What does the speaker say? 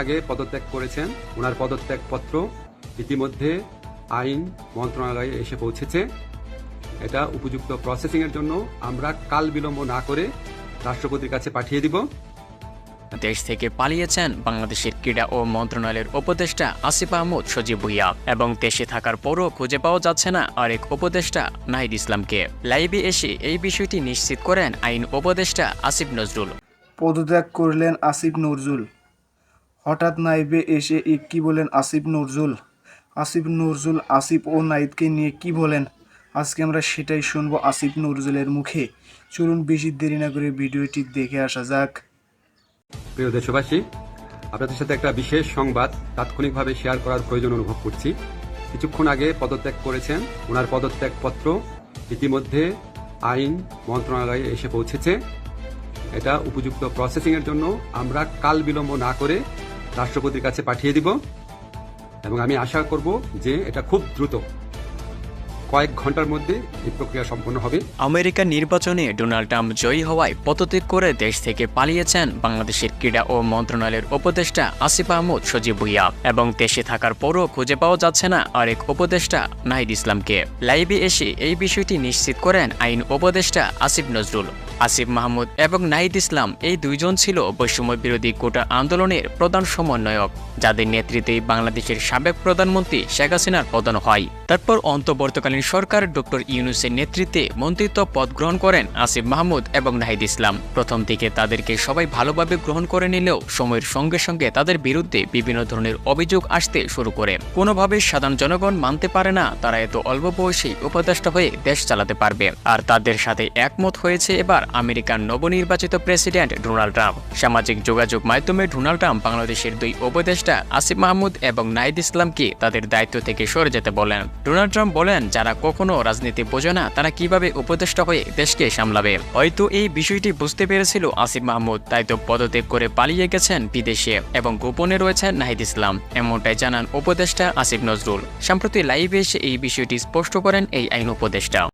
আগে পদত্যাগ করেছেন। ওনার পদত্যাগপত্র ইতিমধ্যে আইন মন্ত্রণালয়ে এসে পৌঁছেছে। এটা উপযুক্ত প্রসেসিং এর জন্য আমরা কাল বিলম্ব না করে রাষ্ট্রপতির কাছে পাঠিয়ে দিব। দেশ থেকে পালিয়েছেন বাংলাদেশের ক্রীড়া ও মন্ত্রণালয়ের উপদেষ্টা আসিফ আহমদ সজীব ভুইয়া এবং দেশে থাকার পরও খুঁজে পাওয়া যাচ্ছে না আরেক উপদেষ্টা নাহিদ ইসলামকে। লাইভে এসে এই বিষয়টি নিশ্চিত করেন আইন উপদেষ্টা আসিফ নজরুল। পদত্যাগ করলেন আসিফ নজরুল। হঠাৎ নাইবে এসে কি বলেন আসিফ নজরুল আসিফ নজরুল আসিফ ও নাইদকে নিয়ে কি বলেন? আজকে আমরা সেটাই শুনব আসিফ নজরুলের মুখে। চলুন বেশি দেরি না করে ভিডিওটি দেখে আসা যাক। প্রিয় দেশবাসী, আপনাদের সাথে একটা বিশেষ সংবাদ তাৎক্ষণিকভাবে শেয়ার করার প্রয়োজন অনুভব করছি। কিছুক্ষণ আগে পদত্যাগ করেছেন। ওনার পদত্যাগপত্র ইতিমধ্যে আইন মন্ত্রণালয়ে এসে পৌঁছেছে। এটা উপযুক্ত প্রসেসিংয়ের জন্য আমরা কাল বিলম্ব না করে রাষ্ট্রপতির কাছে পাঠিয়ে দিব। এবং আমি আশা করব যে এটা খুব দ্রুত কয়েক ঘণ্টার মধ্যে এই প্রক্রিয়া সম্পন্ন হবে। আমেরিকার নির্বাচনে ডোনাল্ড ট্রাম্প জয়ী হওয়ায় পদত্যাগ করে দেশ থেকে পালিয়েছেন বাংলাদেশের ক্রীড়া ও মন্ত্রণালয়ের উপদেষ্টা আসিফ আহমদ, সজীব ভুইয়া এবং দেশে থাকার পরও খুঁজে পাওয়া যাচ্ছে না আরেক উপদেষ্টা নাহিদ ইসলামকে। লাইভে এসে এই বিষয়টি নিশ্চিত করেন আইন উপদেষ্টা আসিফ নজরুল। আসিফ মাহমুদ এবং নাহিদ ইসলাম এই দুইজন ছিল বৈষম্য বিরোধী কোটা আন্দোলনের প্রধান সমন্বয়ক, যাদের নেতৃত্বে বাংলাদেশের সাবেক প্রধানমন্ত্রী শেখ হাসিনার পতন হয়। তারপর অন্তর্বর্তীকালীন সরকার ডক্টর ইউনুসের নেতৃত্বে মন্ত্রিত্ব পদ গ্রহণ করেন আসিফ মাহমুদ এবং নাহিদ ইসলাম। প্রথম দিকে তাদেরকে সবাই ভালোভাবে গ্রহণ করে নিলেও সময়ের সঙ্গে সঙ্গে তাদের বিরুদ্ধে বিভিন্ন ধরনের অভিযোগ আসতে শুরু করে। কোনোভাবে সাধারণ জনগণ মানতে পারে না, তারা এত অল্প বয়সী উপদেষ্টা হয়ে দেশ চালাতে পারবে। আর তাদের সাথে একমত হয়েছে এবার আমেরিকার নবনির্বাচিত প্রেসিডেন্ট ডোনাল্ড ট্রাম্প। সামাজিক যোগাযোগ মাধ্যমে ডোনাল্ড ট্রাম্প বাংলাদেশের দুই উপদেষ্টা আসিফ মাহমুদ এবং নাহিদ ইসলামকে তাদের দায়িত্ব থেকে সরে যেতে বলেন। ডোনাল্ড ট্রাম্প বলেন যারা কখনো রাজনীতি বোঝে না, তারা কীভাবে উপদেষ্টা হয়ে দেশকে সামলাবে? হয়তো এই বিষয়টি বুঝতে পেরেছিল আসিফ মাহমুদ, তাই তো পদত্যাগ করে পালিয়ে গেছেন বিদেশে এবং গোপনে রয়েছেন নাহিদ ইসলাম, এমনটাই জানান উপদেষ্টা আসিফ নজরুল। সম্প্রতি লাইভে এসে এই বিষয়টি স্পষ্ট করেন এই আইন উপদেষ্টা।